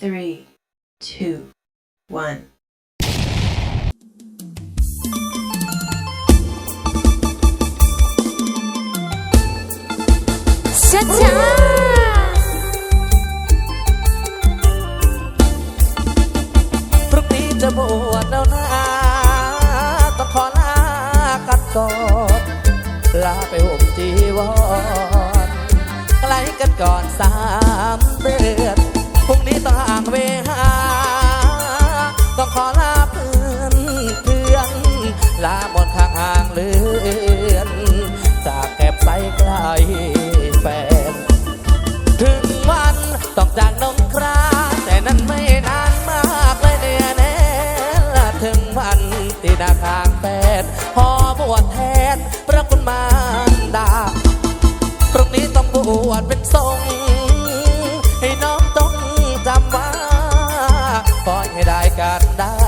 three, two, one. ช้าช้าพรุ่งนี้จะบวชแล้วนะต้องขอลากันก่อนลาไปห่มจีวรไกลกันก่อนสามเดือน มดข้างห่างเลือน จากแก็บใสไกลแฟน ถึงวันต้องจากน้องครา แต่นั้นไม่นานมากเลยเนี่ยแน่ถึงวันที่หนาคางแฟนพอบวชแทนพระคุณมารดาพรุ่งนี้ต้องบวชเป็นทรงให้น้องต้องจำว่าคอยให้ได้กันดาอ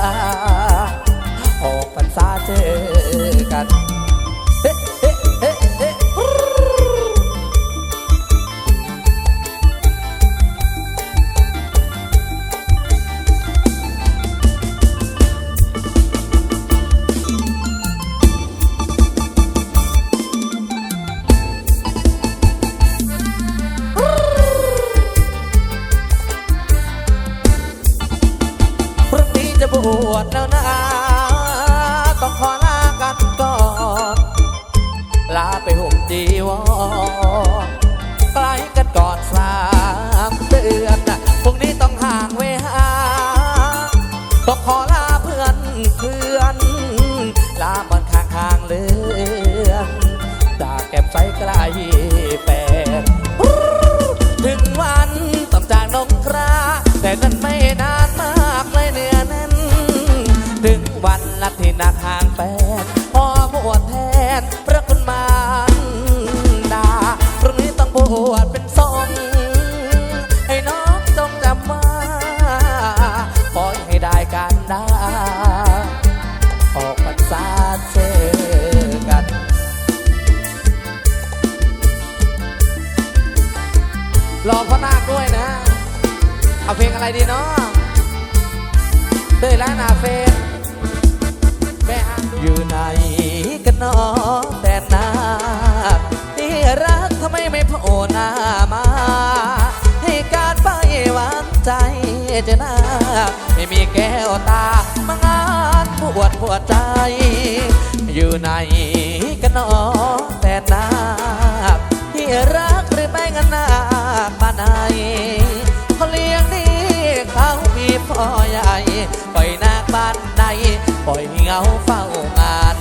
วชแล้วนะต้องขอลากันก่อน ลาไปห่มจีวรไกลกันก่อนสามเดือนนะพรุ่งนี้ต้องห่างเวหาต้องขอลาเพื่อนเพื่อน ลามันข้างห่างเลือนจากแก้มใสไกลแฟนถึงวันต้องจากน้องครา รอพ่อนาคด้วยนะ เอาเพลงอะไรดีเนาะเต้ยล้านาเฟนแม่ฮันอยู่ไหนกันเนาะแต่นาที่รักทำไมไม่โผล่หน้ามา ให้การไปหวานใจจะนาไม่มีแก้วตามางานปวดปวดใจ อยู่ไหนกันเนาะแต่นาที่รักหรือไม่กันนา เขาเลี้ยงดีเขามีพ่อใหญ่ปล่อยนาคบ้านใดปล่อยเงาเฝ้างาน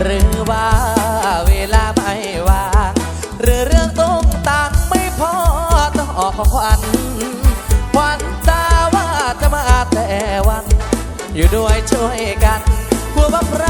หรือว่าเวลาไม่ว่างหรือเรื่องต้องตังไม่พอต่องออกขวัญขวัญตาว่าจะมาแต่วัน อยู่ด้วยช่วยกันกลัวมะพร้าว